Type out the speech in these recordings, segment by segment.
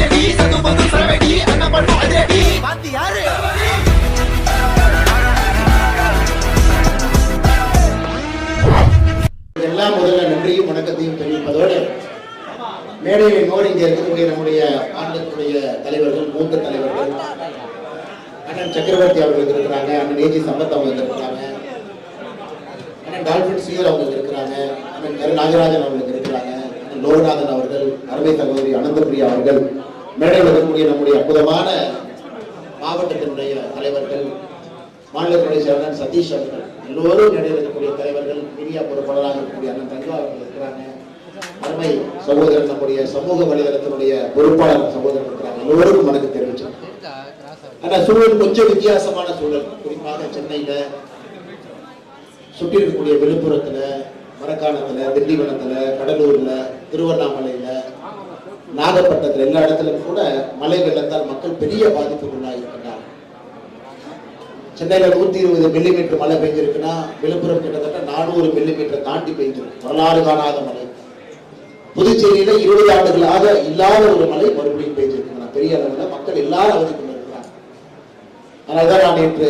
அதிரடி சது பது சரவெடி அண்ணன் பண்ணு அதிரடி பாத்தி யாரு? எல்லாம் முதல்ல நன்றியும் வணக்கத்தையும் தெரிவிப்பதோடு மேடையை நோடி இங்கே இருக்கக்கூடிய நம்முடைய தலைவர்கள் மூத்த தலைவர்கள் அண்ணன் சக்கரவர்த்தி அவர்கள் இருக்கிறாங்க அண்ணன் ஏஜி சம்பத் அவங்க இருக்கிறாங்க அண்ணன் டால்பின் சீர் அவங்க இருக்கிறாங்க அண்ணன் கரு நாகராஜன் லோகநாதன் அவர்கள் அருமை சகோதரி அனந்தபிரியா அவர்கள் மேடை வரக்கூடிய நம்முடைய அற்புதமான மாவட்டத்தினுடைய தலைவர்கள் மாநிலத்துடைய சேர்ந்த சதீஷ் அவர்கள் எல்லோரும் மேடையில் இருக்கக்கூடிய தலைவர்கள் மீடியா பொறுப்பாளராக இருக்கக்கூடிய அண்ணன் தங்கா அவர்கள் இருக்கிறாங்க. அருமை சகோதரர் நம்முடைய சமூக வலைதளத்தினுடைய பொறுப்பாளர் சகோதரர் இருக்கிறாங்க. எல்லோருக்கும் வணக்கம் தெரிவிச்சோம் ஆனா சூழல் கொஞ்சம் வித்தியாசமான சூழல். குறிப்பாக சென்னையில சுற்றி இருக்கக்கூடிய விழுப்புரத்துல மரக்காணத்துல திண்டிவனத்துல கடலூர்ல திருவண்ணாமலையில நாகப்பட்டினத்துல எல்லா இடத்துலயும் கூட மழை வெள்ளத்தால் மக்கள் பெரிய பாதிப்புக்குள்ளாக இருக்கின்றார் சென்னையில நூத்தி இருபது மில்லிமீட்டர் மழை பெய்ஞ்சிருக்குன்னா விழுப்புரம் கிட்டத்தட்ட நானூறு மில்லிமீட்டர் தாண்டி பெய்ஞ்சிருக்கு வரலாறு காணாத மழை. புதுச்சேரியில இருபது ஆண்டுகளாக இல்லாத ஒரு மழை மறுபடியும் பெய்ஞ்சிருக்கு பெரிய அளவுல மக்கள் எல்லாரும் அவதி கொண்டிருக்கிறாங்க அதனாலதான் நான் நேற்று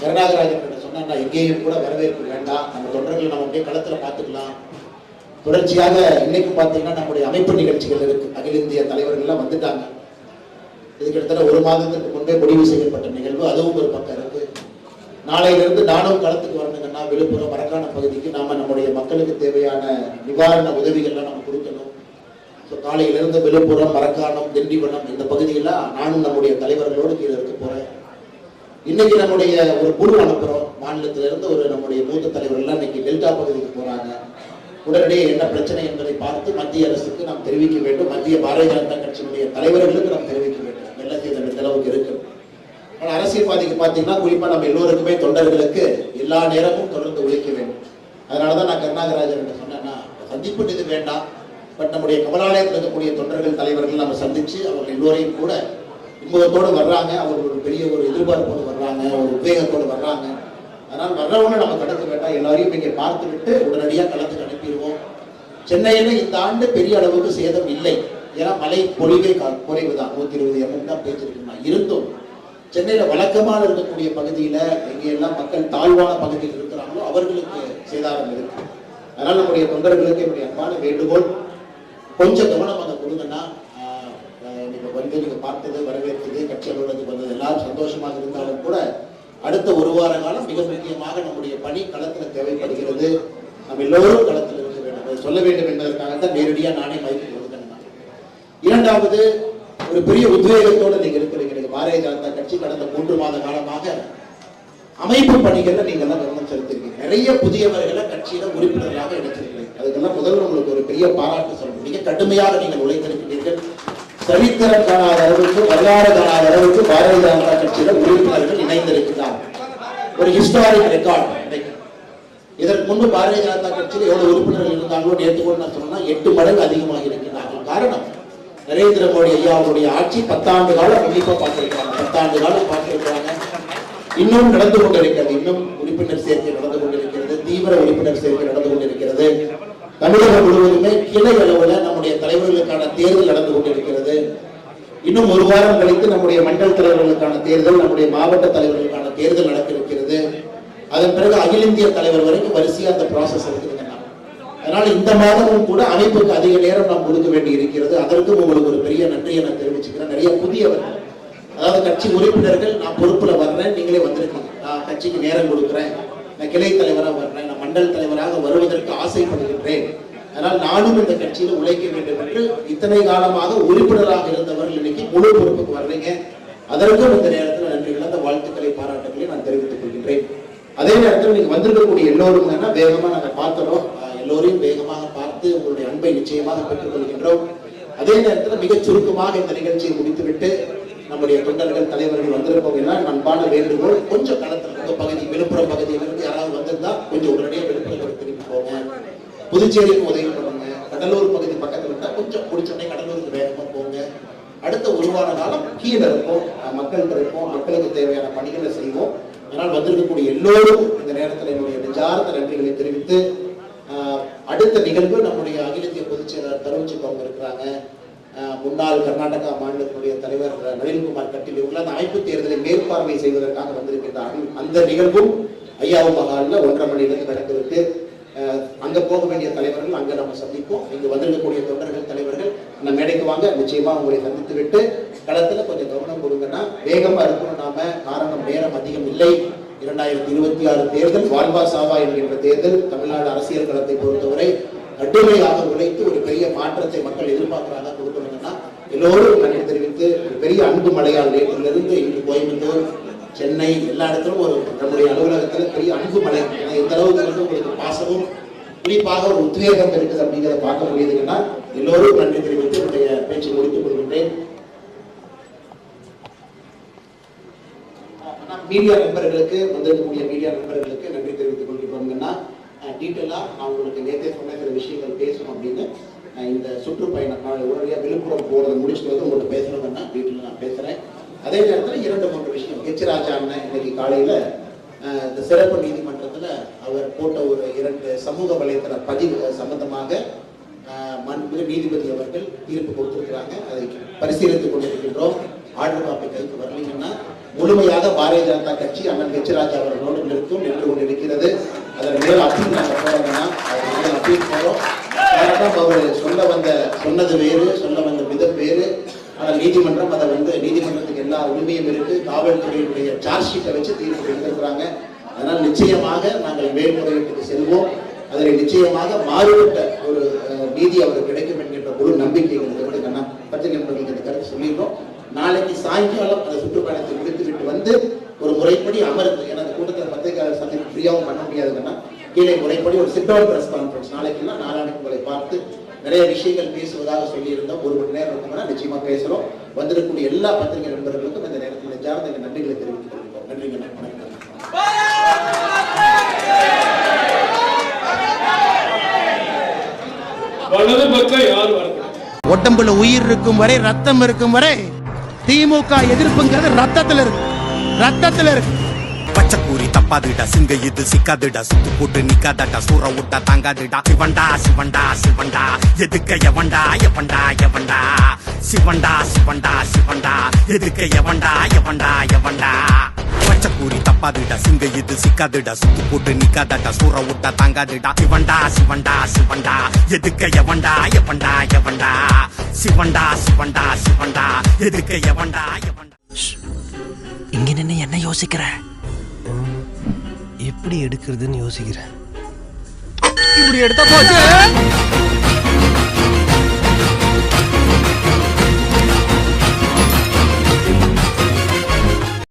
கருணாகராஜன் கிட்ட எங்கேயும் கூட வரவேற்பு வேண்டாம். நம்ம தொண்டர்கள் நம்ம அப்படியே களத்துல பார்த்துக்கலாம். தொடர்ச்சியாக இன்னைக்கு பார்த்தீங்கன்னா நம்முடைய அமைப்பு நிகழ்ச்சிகள் இருக்கு. அகில இந்திய தலைவர்கள்லாம் வந்துட்டாங்க. இது கிட்டத்தட்ட ஒரு மாதத்துக்கு முன்பே முடிவு செய்யப்பட்ட நிகழ்வு. அதுவும் ஒரு பக்கம் இருக்கு. நாளையிலிருந்து நானும் களத்துக்கு வரணுங்கன்னா விழுப்புரம் மரக்கான பகுதிக்கு நாம நம்முடைய மக்களுக்கு தேவையான நிவாரண உதவிகள்லாம் நம்ம கொடுக்கணும். ஸோ காலையிலிருந்து விழுப்புரம் மரக்காணம் திண்டிவனம் இந்த பகுதியெல்லாம் நானும் நம்முடைய தலைவர்களோடு கீழே இருக்க போறேன். இன்னைக்கு நம்முடைய ஒரு குழு அனுப்புறோம். மாநிலத்தில இருந்து ஒரு நம்முடைய மூத்த தலைவர்கள்லாம் இன்னைக்கு டெல்டா பகுதிக்கு போறாங்க. உடனடியே என்ன பிரச்சனை என்பதை பார்த்து மத்திய அரசுக்கு நாம் தெரிவிக்க வேண்டும். மத்திய பாரதிய ஜனதா கட்சியினுடைய தலைவர்களுக்கு நாம் தெரிவிக்க வேண்டும். வெள்ள செய்த செலவுக்கு அளவுக்கு இருக்கு. ஆனால் அரசியல்வாதிக்கு பார்த்தீங்கன்னா குறிப்பா நம்ம எல்லோருக்குமே தொண்டர்களுக்கு எல்லா நேரமும் தொடர்ந்து உழைக்க வேண்டும். அதனாலதான் நான் கருணாகராஜன் சொன்னேன்னா சந்திப்பு இது வேண்டாம். பட் நம்முடைய கமலாலயத்தில் இருக்கக்கூடிய தொண்டர்கள் தலைவர்கள் நம்ம சந்திச்சு அவர்கள் எல்லோரையும் கூட இன்பத்தோடு வர்றாங்க அவர் ஒரு பெரிய ஒரு எதிர்பார்ப்போடு வர்றாங்க ஒரு உத்வேகத்தோடு வர்றாங்க. அதனால் வர்றவங்க நம்ம கடந்து வேண்டாம். எல்லாரையும் இங்கே பார்த்துக்கிட்டு உடனடியாக கலந்து அனுப்பிடுவோம். சென்னையில் இந்த ஆண்டு பெரிய அளவுக்கு சேதம் இல்லை. ஏன்னா மழை பொழிவே கா- குறைவு தான் நூற்றி இருபது எம்எம் தான் பேச்சிருக்குமா இருந்தும் சென்னையில் வழக்கமாக இருக்கக்கூடிய பகுதியில் எங்கெல்லாம் மக்கள் தாழ்வான பகுதியில் இருக்கிறாங்களோ அவர்களுக்கு சேதாரம் இருக்கு. அதனால் நம்முடைய தொண்டர்களுக்கு என்னுடைய அன்பான வேண்டுகோள் கொஞ்சம் கவனம் அதை கொடுங்கன்னா வந்து நீங்க பார்த்தது வரவேற்றது கட்சி அலுவலகத்துக்கு வந்தது எல்லாரும் சந்தோஷமாக இருந்தாலும் கூட அடுத்த ஒரு வார காலம் மிக முக்கியமாக நம்முடைய பணி களத்துல தேவைப்படுகிறது. நம்ம எல்லோரும் களத்தில் இருக்க வேண்டும். அதை சொல்ல வேண்டும் என்பதற்காகத்தான் நேரடியாக நானே மைக்கு கொடுத்தேன். நான். இரண்டாவது ஒரு பெரிய உத்வேகத்தோடு நீங்க இருக்கிறீங்க. பாரதிய ஜனதா கட்சி கடந்த மூன்று மாத காலமாக அமைப்பு பணிகளை நீங்க எல்லாம் கவனம் செலுத்திருக்கீங்க. நிறைய புதியவர்களை கட்சியில உறுப்பினர்களாக இணைச்சிருக்கீங்க அதுக்கெல்லாம் முதல்ல உங்களுக்கு ஒரு பெரிய பாராட்டு சொல்லணும். மிக கடுமையாக நீங்கள் உழைத்திருக்கிறீர்கள். சரித்திரம் காணாத அளவுக்கு வரலாறு காணாத அளவுக்கு பாரதிய ஜனதா கட்சியில உறுப்பினர்கள் இணைந்திருக்கிறார். ஒரு ஹிஸ்டாரிக் ரெக்கார்ட் இதற்கு முன்பு பாரதிய ஜனதா கட்சியில் எவ்வளவு உறுப்பினர்கள் இருந்தாங்களோ நேற்று கூட நான் சொன்னா எட்டு மடங்கு அதிகமாக இருக்கிறார்கள். காரணம் நரேந்திர மோடி ஐயா அவருடைய ஆட்சி பத்தாண்டு காலம் கண்டிப்பா பார்த்திருக்கிறாங்க. பத்தாண்டு காலம் பார்த்திருக்கிறாங்க. இன்னும் நடந்து கொண்டிருக்கிறது. இன்னும் உறுப்பினர் சேர்க்கை நடந்து கொண்டிருக்கிறது. தீவிர உறுப்பினர் சேர்க்கை நடந்து கொண்டிருக்கிறது. தமிழகம் முழுவதுமே கிளை அளவுல நம்முடைய தலைவர்களுக்கான தேர்தல் நடந்து கொண்டிருக்கிறது. இன்னும் ஒரு வாரம் கழித்து நம்முடைய மண்டல் தலைவர்களுக்கான தேர்தல் நம்முடைய மாவட்ட தலைவர்களுக்கான தேர்தல் நடக்க இருக்கிறது அதன் பிறகு அகில இந்திய தலைவர் வரைக்கும் வரிசையா அந்த ப்ராசஸ் இருக்குதுங்க அதனால இந்த மாதமும் கூட அமைப்புக்கு அதிக நேரம் நாம் கொடுக்க வேண்டி இருக்கிறது அதற்கும் உங்களுக்கு ஒரு பெரிய நன்றியை நான் தெரிவிச்சுக்கிறேன். நிறைய புதியவர்கள் அதாவது கட்சி உறுப்பினர்கள் நான் பொறுப்புல வர்றேன் நீங்களே வந்திருக்கீங்க. நான் கட்சிக்கு நேரம் கொடுக்குறேன். நான் கிளை தலைவராக வர்றேன். நான் மண்டல் தலைவராக வருவதற்கு ஆசைப்படுகின்றேன். அதனால் நானும் இந்த கட்சியில் உழைக்க வேண்டும் என்று இத்தனை காலமாக உறுப்பினராக இருந்தவர்கள் இன்னைக்கு முழு பொறுப்புக்கு வர்றீங்க. அதற்கும் இந்த நேரத்தில் நன்றிகள் அந்த வாழ்த்துக்களை பாராட்டுகளை நான் தெரிவித்துக் கொள்கின்றேன். அதே நேரத்தில் நீங்க வந்திருக்கக்கூடிய எல்லோரும் என்னன்னா வேகமா நாங்க பார்க்கிறோம் எல்லோரையும் வேகமாக பார்த்து உங்களுடைய அன்பை நிச்சயமாக பெற்றுக் கொள்கின்றோம். அதே நேரத்தில் மிகச் சுருக்கமாக இந்த நிகழ்ச்சியை முடித்துவிட்டு நம்முடைய தொண்டர்கள் தலைவர்கள் வந்திருப்பவங்க எல்லாம் அன்பான வேண்டுகோள் கொஞ்சம் களத்தில் உங்க பகுதி விழுப்புரம் பகுதியிலிருந்து யாராவது வந்திருந்தா கொஞ்சம் உடனடியாக புதுச்சேரிக்கு உதவி பண்ணுங்க கடலூர் பகுதி பக்கத்துல இருந்தா கொஞ்சம் பிடிச்சோடனே கடலூருக்கு வேகமா போங்க. அடுத்த ஒரு வார காலம் கீழே இருப்போம் மக்கள் இருப்போம் மக்களுக்கு தேவையான பணிகளை செய்வோம். அதனால் வந்திருக்கக்கூடிய எல்லோரும் இந்த நேரத்தில் என்னுடைய நெஞ்சார்ந்த நன்றிகளை தெரிவித்து அடுத்த நிகழ்வு நம்முடைய அகில இந்திய பொதுச் செயலாளர் தருண் அவங்க இருக்கிறாங்க முன்னாள் கர்நாடகா மாநிலத்தினுடைய தலைவர் நளின்குமார் கட்டில் இவங்க அந்த அமைப்பு தேர்தலை மேற்பார்வை செய்வதற்காக வந்திருக்கின்றார்கள். அந்த நிகழ்வும் ஐயாவும் மகாலில் ஒன்றரை மணியிலிருந்து நடக்கிறது அங்க போக வேண்டிய தலைவர்கள் அங்கே நம்ம சந்திப்போம். இங்கே வந்திருக்கக்கூடிய தொண்டர்கள் தலைவர்கள் அந்த மேடைக்கு வாங்க. நிச்சயமாக உங்களை சந்தித்து விட்டு களத்தில் கொஞ்சம் கவனம் கொடுங்கன்னா வேகமாக இருக்கணும். நாம காரணம் நேரம் அதிகம் இல்லை. இரண்டாயிரத்தி இருபத்தி ஆறு தேர்தல் வாழ்வா சாவா என்கின்ற தேர்தல் தமிழ்நாடு அரசியல் களத்தை பொறுத்தவரை கடுமையாக உழைத்து ஒரு பெரிய மாற்றத்தை மக்கள் எதிர்பார்க்கிறாங்க. கொடுக்கணும்னா எல்லோரும் நன்றி தெரிவித்து ஒரு பெரிய அன்பு மழையால் நேற்றிலிருந்து இன்று கோயம்புத்தூர் சென்னை எல்லா இடத்திலும் ஒரு நம்முடைய அலுவலகத்தில் பெரிய அன்பு மலை ஏன்னா இந்த அளவுக்கு வந்து உங்களுக்கு பாசமும் குறிப்பாக ஒரு உத்வேகம் இருக்குது அப்படிங்கிறத பார்க்க முடியுதுங்கன்னா எல்லோரும் நன்றி தெரிவித்து என்னுடைய பேச்சு முடித்துக் கொள்கின்றேன். மீடியா நண்பர்களுக்கு வந்திருக்கக்கூடிய மீடியா நண்பர்களுக்கு நன்றி தெரிவித்துக் கொள்கிறோம்னா டீட்டெயிலாக நான் உங்களுக்கு நேற்றே சொன்ன சில விஷயங்கள் பேசணும் அப்படின்னு இந்த சுற்றுப்பயணம் நான் உடனடியாக விழுப்புரம் போகிறத முடிச்சுட்டு வந்து உங்கள்கிட்ட பேசணும்னா வீட்டில் நான் பேசுகிறேன் அதே நேரத்தில் இரண்டு மூன்று விஷயம். எச் ராஜா அண்ணன் இன்னைக்கு காலையில் இந்த சிறப்பு நீதிமன்றத்தில் அவர் போட்ட ஒரு இரண்டு சமூக வலைத்தள பதிவு சம்பந்தமாக அஹ், மாண்புமிகு நீதிபதி அவர்கள் தீர்ப்பு கொடுத்திருக்கிறாங்க. அதை பரிசீலித்துக் கொண்டிருக்கின்றோம். ஆர்டர் காப்பி கைக்கு வரலீங்கன்னா முழுமையாக பாரதிய ஜனதா கட்சி அண்ணன் ஹெச் ராஜா அவர்களோடு நிறுத்தும் நின்று கொண்டிருக்கிறது. அதன் மேல் அப்பீல் நாங்கள் போறோம்னா அதன் அப்பீல் போகிறோம் அவர் சொல்ல வந்த சொன்னது வேறு சொல்ல வந்த விதம் வேறு. ஆனால் நீதிமன்றம் அதை வந்து நீதிமன்றத்துக்கு எல்லா உரிமையும் இருக்கு காவல்துறையினுடைய சார்ஜ் ஷீட்டை வச்சு தீர்ப்பு எடுத்திருக்கிறாங்க அதனால் நிச்சயமாக நாங்கள் மேல்முறையீட்டுக்கு செல்வோம். அதில் நிச்சயமாக மாறுபட்ட ஒரு நீதி அவருக்கு கிடைக்கும் என்கின்ற ஒரு நம்பிக்கை எங்களுக்கு எப்படி கண்ணா பத்திரிகை நண்பர்களுக்கு இந்த கருத்து சொல்லிடுறோம் நாளைக்கு சாயங்காலம் அந்த சுற்றுப்பயணத்தை முடித்துவிட்டு வந்து ஒரு முறைப்படி அமர்ந்து ஏன்னா அந்த கூட்டத்தில் பத்திரிகையாளர் சந்திப்பு ஃப்ரீயாகவும் பண்ண முடியாதுங்கன்னா கீழே முறைப்படி ஒரு சிட் டவுன் பிரஸ் கான்ஃபரன்ஸ் நாளைக்குன்னா நாளை நிறைய விஷயங்கள் பேசுவதாக சொல்லியிருந்தோம். ஒரு மணி நேரம் இருக்கும்னா நிச்சயமா பேசுறோம். வந்திருக்கக்கூடிய எல்லா பத்திரிகை நண்பர்களுக்கும் இந்த நேரத்தில் நெஞ்சார்ந்த எங்கள் நன்றிகளை தெரிவித்துக் கொள்கிறோம். நன்றிங்க வணக்கம். உடம்புல உயிர் இருக்கும் வரை ரத்தம் இருக்கும் வரை திமுக எதிர்ப்புங்கிறது ரத்தத்துல இருக்கு ரத்தத்துல இருக்கு பச்சைக்கூறி தப்பாதுடா சிங்க இது சிக்காதுடா சுத்து போட்டு நிக்காதடா சூற விட்டா தாங்காதுடா. சிவண்டா சிவண்டா சிவண்டா எதுக்க எவண்டா எவண்டா எவண்டா சிவண்டா சிவண்டா சிவண்டா எதுக்க எவண்டா எவண்டா எவண்டா பச்சைக்கூறி தப்பாதுடா சிங்க இது சிக்காதுடா சுத்து போட்டு நிக்காதடா சூற விட்டா தாங்காதுடா. சிவண்டா சிவண்டா சிவண்டா எதுக்க எவண்டா எவண்டா எவண்டா சிவண்டா சிவண்டா சிவண்டா எதுக்க எவண்டா எவண்டா இங்க நின்று என்ன யோசிக்கிற? எப்படி எடுக்கிறதுன்னு யோசிக்கிறேன். இப்படி எடுத்தா போச்சு.